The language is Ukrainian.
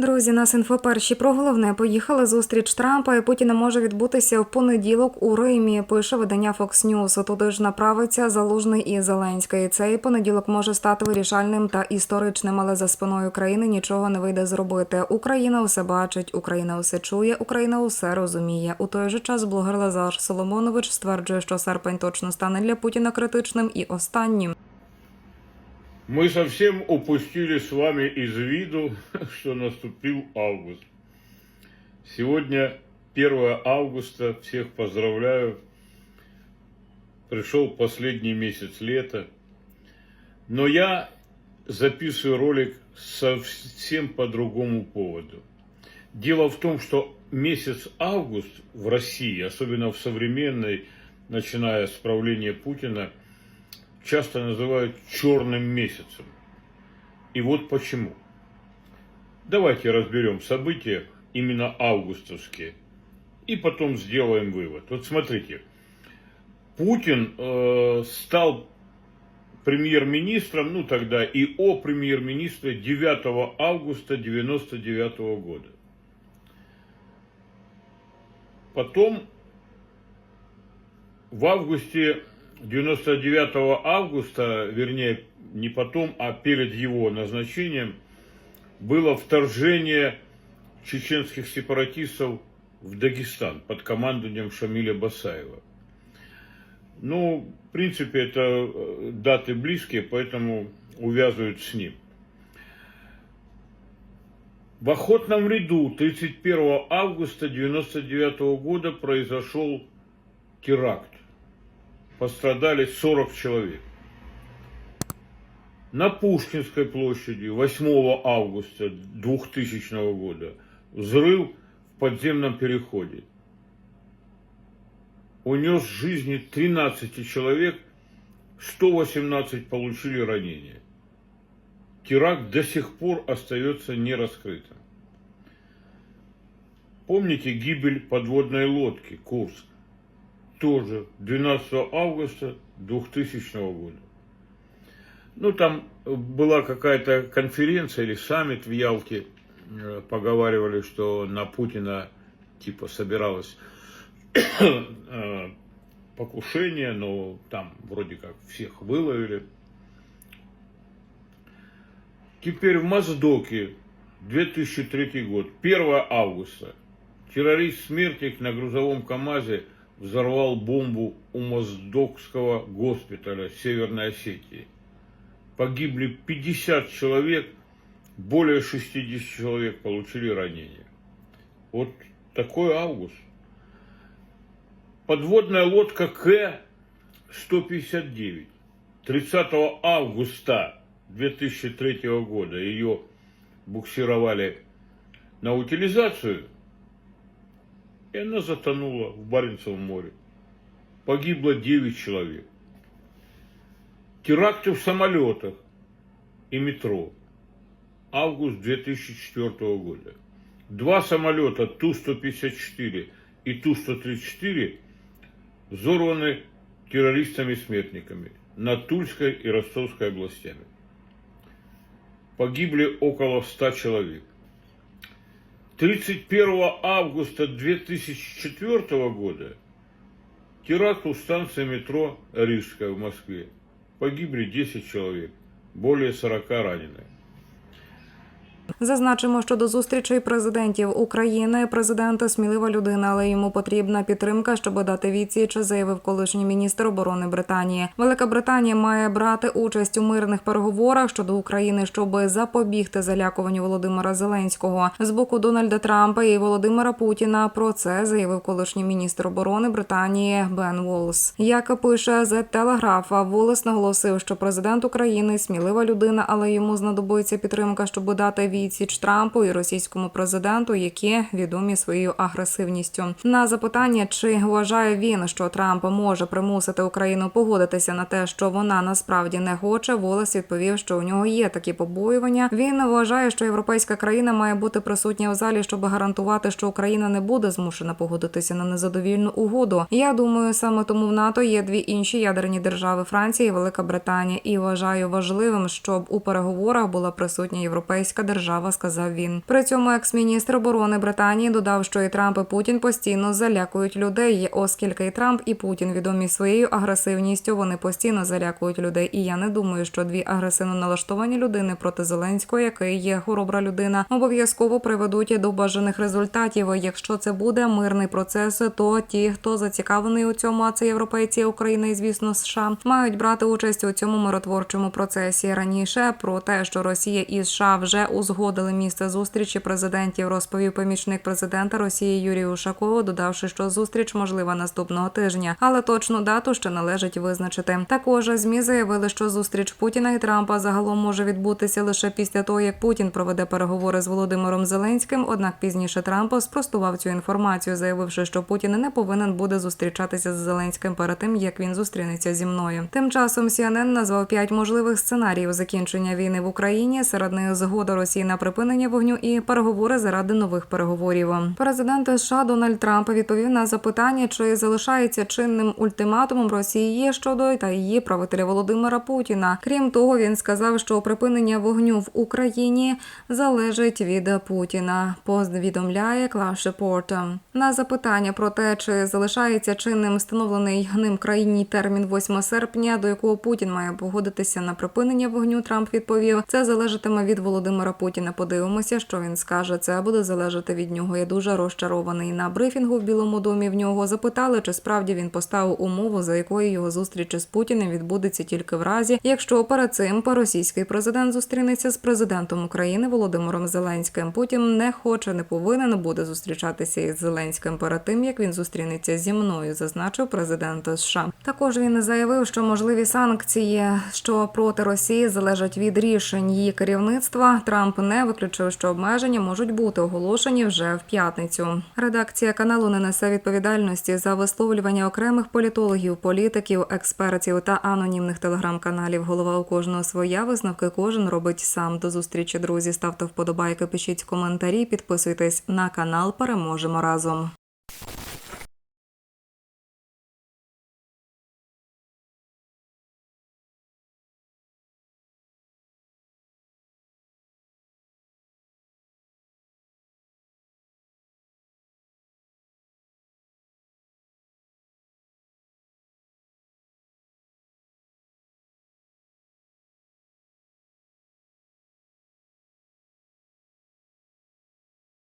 Друзі, нас інфо перші про головне. Поїхали зустріч Трампа і Путіна може відбутися в понеділок у Римі. Пише видання Fox News. Туди ж направиться Залужний і Зеленський. Цей понеділок може стати вирішальним та історичним, але за спиною країни нічого не вийде зробити. Україна усе бачить, Україна усе чує, Україна усе розуміє. У той же час блогер Лазар Соломонович стверджує, що серпень точно стане для Путіна критичним і останнім. Мы совсем упустили с вами из виду, что наступил август. Сегодня 1 августа, всех поздравляю. Пришел последний месяц лета. Но я записываю ролик совсем по другому поводу. Дело в том, что месяц август в России, особенно в современной, начиная с правления Путина, часто называют черным месяцем. И вот почему. Давайте разберем события именно августовские и потом сделаем вывод. Вот смотрите, Путин э, стал премьер-министром, ну тогда и о премьер-министре 9 августа 99 года. Потом в августе 99 августа, вернее, не потом, а перед его назначением, было вторжение чеченских сепаратистов в Дагестан под командованием Шамиля Басаева. Ну, в принципе, это э, даты близкие, поэтому увязывают с ним. В охотном ряду 31 августа 99 года произошел теракт пострадали 40 человек. На Пушкинской площади 8 августа 2000 года взрыв в подземном переходе. Унес жизни 13 человек, 118 получили ранения. Теракт до сих пор остается нераскрытым. Помните гибель подводной лодки Курск? Тоже 12 августа 2000 года. Ну, там была какая-то конференция или саммит в Ялте, Э, поговаривали, что на Путина типа собиралось э, покушение, но там вроде как всех выловили. Теперь в Моздоке 2003 год, 1 августа, террорист-смертник на грузовом КАМАЗе взорвал бомбу у Моздокского госпиталя Северной Осетии. Погибли 50 человек, более 60 человек получили ранения. Вот такой август. Подводная лодка К-159 30 августа 2003 года ее буксировали на утилизацию – и она затонула в Баренцевом море. Погибло 9 человек. Теракты в самолетах и метро. Август 2004 года. Два самолета Ту-154 и Ту-134 взорваны террористами-смертниками на Тульской и Ростовской областями. Погибли около 100 человек. 31 августа 2004 года теракт у станции метро Рижская в Москве. Погибли 10 человек, более 40 ранены. Зазначимо, що до зустрічей президентів України президент смілива людина, але йому потрібна підтримка, щоб дати відсіч, заявив колишній міністр оборони Британії. Велика Британія має брати участь у мирних переговорах щодо України, щоб запобігти залякуванню Володимира Зеленського з боку Дональда Трампа і Володимира Путіна. Про це заявив колишній міністр оборони Британії Бен Волс. Як пише The Telegraph, Волес наголосив, що президент України смілива людина, але йому знадобиться підтримка, щоб дати відсіч Трампу і російському президенту, які відомі своєю агресивністю. На запитання, чи вважає він, що Трамп може примусити Україну погодитися на те, що вона насправді не хоче, Волес відповів, що у нього є такі побоювання. Він вважає, що європейська країна має бути присутня в залі, щоб гарантувати, що Україна не буде змушена погодитися на незадовільну угоду. Я думаю, саме тому в НАТО є дві інші ядерні держави Франція і Велика Британія, і вважаю важливим, щоб у переговорах була присутня європейська держава держава, сказав він. При цьому екс-міністр оборони Британії додав, що і Трамп і Путін постійно залякують людей, оскільки і Трамп і Путін відомі своєю агресивністю. Вони постійно залякують людей. І я не думаю, що дві агресивно налаштовані людини проти Зеленського, який є хоробра людина, обов'язково приведуть до бажаних результатів. Якщо це буде мирний процес, то ті, хто зацікавлений у цьому, а це європейці, Україна і звісно США, мають брати участь у цьому миротворчому процесі. Раніше про те, що Росія і США вже узгодили місце зустрічі президентів, розповів помічник президента Росії Юрій Ушаков, додавши, що зустріч можлива наступного тижня, але точну дату ще належить визначити. Також змі заявили, що зустріч Путіна і Трампа загалом може відбутися лише після того, як Путін проведе переговори з Володимиром Зеленським. Однак пізніше Трамп спростував цю інформацію, заявивши, що Путін не повинен буде зустрічатися з Зеленським перед тим, як він зустрінеться зі мною. Тим часом CNN назвав п'ять можливих сценаріїв закінчення війни в Україні. Серед них згода Росії на припинення вогню і переговори заради нових переговорів. Президент США Дональд Трамп відповів на запитання, чи залишається чинним ультиматумом Росії щодо та її правителя Володимира Путіна. Крім того, він сказав, що припинення вогню в Україні залежить від Путіна. Повідомляє Клаш Репорт. На запитання про те, чи залишається чинним встановлений ним країні термін 8 серпня, до якого Путін має погодитися на припинення вогню. Трамп відповів: це залежатиме від Володимира Путіна. Подивимося, що він скаже. Це буде залежати від нього. Я дуже розчарований. На брифінгу в Білому домі в нього запитали, чи справді він поставив умову, за якою його зустріч з Путіним відбудеться тільки в разі, якщо перед цим російський президент зустрінеться з президентом України Володимиром Зеленським. Путін не хоче, не повинен буде зустрічатися із Зеленським перед тим, як він зустрінеться зі мною, зазначив президент США. Також він заявив, що можливі санкції, що проти Росії залежать від рішень її керівництва. Трамп не виключив, що обмеження можуть бути оголошені вже в п'ятницю. Редакція каналу не несе відповідальності за висловлювання окремих політологів, політиків, експертів та анонімних телеграм-каналів. Голова у кожного своя висновки кожен робить сам. До зустрічі, друзі. Ставте вподобайки, пишіть коментарі, підписуйтесь на канал. Переможемо разом.